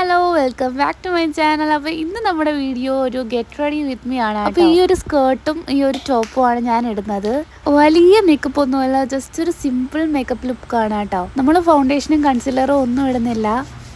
Hello welcome back to my channel അപ്പോൾ ഇന്ന് നമ്മുടെ വീഡിയോ ഒരു ഗെറ്റ് റെഡി വിത്ത് മീ ആണ് അപ്പോൾ ഈ ഒരു സ്കേർട്ടും ഈ ഒരു ടോപ്പും ആണ് ഞാൻ ഇടുന്നത്. വലിയ മേക്കപ്പ് ഒന്നുമല്ല ജസ്റ്റ് ഒരു സിമ്പിൾ മേക്കപ്പ് ലുക്ക് ആണ് കേട്ടോ. നമ്മൾ ഫൗണ്ടേഷനും കൺസിലറും ഒന്നും ഇടുന്നില്ല.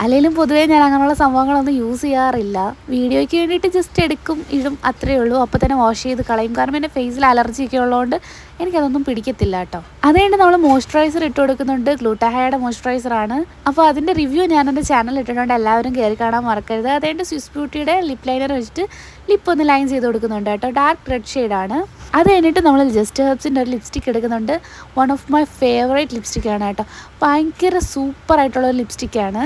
അല്ലെങ്കിലും പൊതുവേ ഞാൻ അങ്ങനെയുള്ള സംഭവങ്ങളൊന്നും യൂസ് ചെയ്യാറില്ല. വീഡിയോയ്ക്ക് വേണ്ടിയിട്ട് ജസ്റ്റ് എടുക്കും ഇടും അത്രയേ ഉള്ളൂ. അപ്പോൾ തന്നെ വാഷ് ചെയ്ത് കളയും. കാരണം എന്റെ ഫേസിൽ അലർജിയൊക്കെ ഉള്ളതുകൊണ്ട് എനിക്കതൊന്നും പിടിക്കത്തില്ല കേട്ടോ. അതുകൊണ്ട് നമ്മൾ മോയ്സ്ചറൈസർ ഇട്ട് കൊടുക്കുന്നുണ്ട്. ഗ്ലൂട്ടാഹയുടെ മോയ്സ്ചറൈസർ ആണ്. അപ്പോൾ അതിന്റെ റിവ്യൂ ഞാൻ എന്റെ ചാനൽ ഇട്ടിട്ടുണ്ട്. എല്ലാവരും കയറി കാണാൻ മറക്കരുത്. അതുകൊണ്ട് സ്വിസ് ബ്യൂട്ടിയുടെ ലിപ് ലൈനർ വെച്ചിട്ട് ലിപ്പ് ഒന്ന് ലൈൻ ചെയ്ത് കൊടുക്കുന്നുണ്ട് കേട്ടോ. ഡാർക്ക് റെഡ് ഷെയ്ഡാണ് അത് കഴിഞ്ഞിട്ട് നമ്മൾ ജസ്റ്റ് ഹെർബ്സിന്റെ ഒരു ലിപ്സ്റ്റിക് എടുക്കുന്നുണ്ട്. വൺ ഓഫ് മൈ ഫേവറേറ്റ് ലിപ്സ്റ്റിക്കാണ് കേട്ടോ. ഭയങ്കര സൂപ്പർ ആയിട്ടുള്ള ഒരു ലിപ്സ്റ്റിക്കാണ്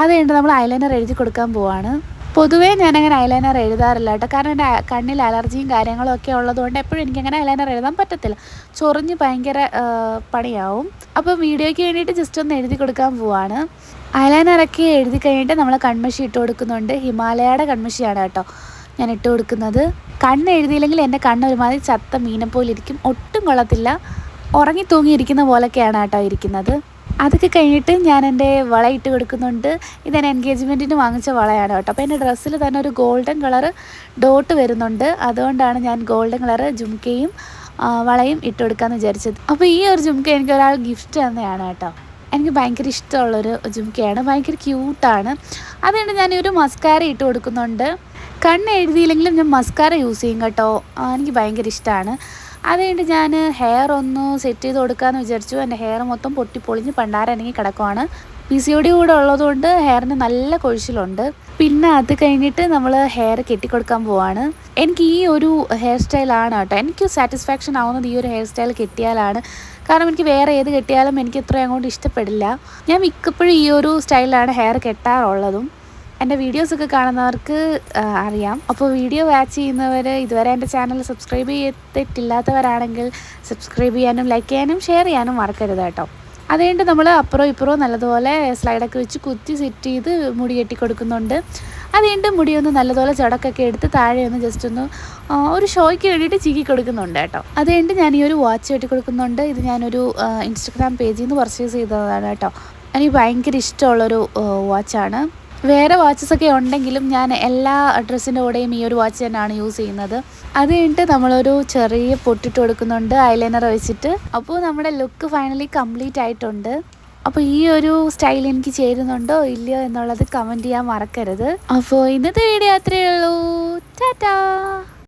അത് കഴിഞ്ഞിട്ട് നമ്മൾ ഐലൈനർ എഴുതി കൊടുക്കാൻ പോവാണ്. പൊതുവേ ഞാനങ്ങനെ ഐലൈനർ എഴുതാറില്ല കേട്ടോ. കാരണം എന്റെ കണ്ണിൽ അലർജിയും കാര്യങ്ങളും ഒക്കെ ഉള്ളതുകൊണ്ട് എപ്പോഴും എനിക്കങ്ങനെ ഐലൈനർ എഴുതാൻ പറ്റത്തില്ല. ചൊറിഞ്ഞ് ഭയങ്കര പണിയാവും. അപ്പോൾ വീഡിയോയ്ക്ക് വേണ്ടിയിട്ട് ജസ്റ്റ് ഒന്ന് എഴുതി കൊടുക്കാൻ പോവാണ്. ഐലൈനറൊക്കെ എഴുതി കഴിഞ്ഞിട്ട് നമ്മൾ കൺമഷി ഇട്ട് കൊടുക്കുന്നുണ്ട്. ഹിമാലയയുടെ കൺമഷിയാണ് കേട്ടോ ഞാൻ ഇട്ട് കൊടുക്കുന്നത്. കണ്ണ് എഴുതിയില്ലെങ്കിൽ എന്റെ കണ്ണ് ഒരുമാതിരി ചത്ത മീനെ പോലെ ഇരിക്കും. ഒട്ടും കൊള്ളത്തില്ല. ഉറങ്ങി തൂങ്ങിയിരിക്കുന്ന പോലൊക്കെയാണ് കേട്ടോ ഇരിക്കുന്നത്. അതൊക്കെ കഴിഞ്ഞിട്ട് ഞാൻ എന്റെ വള ഇട്ട് കൊടുക്കുന്നുണ്ട്. ഇതെന്നെ എൻഗേജ്മെന്റിന് വാങ്ങിച്ച വളയാണ് കേട്ടോ. അപ്പോൾ എന്റെ ഡ്രസ്സിൽ തന്നെ ഒരു ഗോൾഡൻ കളർ ഡോട്ട് വരുന്നുണ്ട്. അതുകൊണ്ടാണ് ഞാൻ ഗോൾഡൻ കളർ ജുംക്കയും വളയും ഇട്ട് കൊടുക്കാമെന്ന് വിചാരിച്ചത്. അപ്പോൾ ഈ ഒരു ജുംക്ക എനിക്ക് ഒരാൾ ഗിഫ്റ്റ് തന്നെയാണ് കേട്ടോ. എനിക്ക് ഭയങ്കര ഇഷ്ടമുള്ളൊരു ജുംക്കയാണ് ഭയങ്കര ക്യൂട്ടാണ്. അതുകൊണ്ട് ഞാൻ ഒരു മസ്കാര ഇട്ട് കൊടുക്കുന്നുണ്ട്. കണ്ണ് എഴുതിയില്ലെങ്കിലും ഞാൻ മസ്കാര യൂസ് ചെയ്യും കേട്ടോ. എനിക്ക് ഭയങ്കര ഇഷ്ടമാണ് അതുകൊണ്ട് ഞാൻ ഹെയർ ഒന്ന് സെറ്റ് ചെയ്ത് കൊടുക്കാമെന്ന് വിചാരിച്ചു. എന്റെ ഹെയർ മൊത്തം പൊട്ടി പൊളിഞ്ഞ് പണ്ടാരനങ്ങി കിടക്കുവാണ്. പി സി ഒടി കൂടെ ഉള്ളതുകൊണ്ട് ഹെയറിന് നല്ല കൊഴിച്ചിലുണ്ട്. പിന്നെ അത് കഴിഞ്ഞിട്ട് നമ്മൾ ഹെയർ കെട്ടിക്കൊടുക്കാൻ പോവാണ്. എനിക്ക് ഈ ഒരു ഹെയർ സ്റ്റൈലാണ് കേട്ടോ. എനിക്ക് സാറ്റിസ്ഫാക്ഷൻ ആവുന്നത് ഈ ഒരു ഹെയർ സ്റ്റൈൽ കെട്ടിയാലാണ്. കാരണം എനിക്ക് വേറെ ഏത് കെട്ടിയാലും എനിക്ക് ഇത്രയും അങ്ങോട്ട് ഇഷ്ടപ്പെടില്ല. ഞാൻ മിക്കപ്പോഴും ഈ ഒരു സ്റ്റൈലാണ് ഹെയർ കെട്ടാറുള്ളതും. എന്റെ വീഡിയോസൊക്കെ കാണുന്നവർക്ക് അറിയാം. അപ്പോൾ വീഡിയോ വാച്ച് ചെയ്യുന്നവർ ഇതുവരെ എന്റെ ചാനൽ സബ്സ്ക്രൈബ് ചെയ്തിട്ടില്ലാത്തവരാണെങ്കിൽ സബ്സ്ക്രൈബ് ചെയ്യാനും ലൈക്ക് ചെയ്യാനും ഷെയർ ചെയ്യാനും മറക്കരുത് കേട്ടോ. അതുകൊണ്ട് നമ്മൾ അപ്പുറം ഇപ്പുറവും നല്ലതുപോലെ സ്ലൈഡൊക്കെ വെച്ച് കുത്തി സെറ്റ് ചെയ്ത് മുടി കെട്ടി കൊടുക്കുന്നുണ്ട്. അതുകൊണ്ട് മുടി ഒന്ന് നല്ലതുപോലെ ചടക്കൊക്കെ എടുത്ത് താഴെ ഒന്ന് ജസ്റ്റ് ഒന്ന് ഒരു ഷോയ്ക്ക് വേണ്ടിയിട്ട് ചീക്കി കൊടുക്കുന്നുണ്ട് കേട്ടോ. അതുകൊണ്ട് ഞാൻ ഈ ഒരു വാച്ച് കെട്ടി കൊടുക്കുന്നുണ്ട്. ഇത് ഞാനൊരു ഇൻസ്റ്റഗ്രാം പേജിൽ നിന്ന് പർച്ചേസ് ചെയ്തതാണ് കേട്ടോ. എനിക്ക് ഭയങ്കര ഇഷ്ടമുള്ളൊരു വാച്ചാണ് വേറെ വാച്ചസ് ഒക്കെ ഉണ്ടെങ്കിലും ഞാൻ എല്ലാ ഡ്രസ്സിന്റെ കൂടെയും ഈ ഒരു വാച്ച് തന്നെയാണ് യൂസ് ചെയ്യുന്നത്. അത് കഴിഞ്ഞിട്ട് നമ്മളൊരു ചെറിയ പൊട്ടിട്ട് കൊടുക്കുന്നുണ്ട് ഐലൈനർ വെച്ചിട്ട്. അപ്പോൾ നമ്മുടെ ലുക്ക് ഫൈനലി കംപ്ലീറ്റ് ആയിട്ടുണ്ട്. അപ്പോൾ ഈ ഒരു സ്റ്റൈൽ എനിക്ക് ചേരുന്നുണ്ടോ ഇല്ലയോ എന്നുള്ളത് കമന്റ് ചെയ്യാൻ മറക്കരുത്. അപ്പോൾ ഇന്നത്തെ വീഡിയോ അത്രയേ ഉള്ളൂ. ടാറ്റാ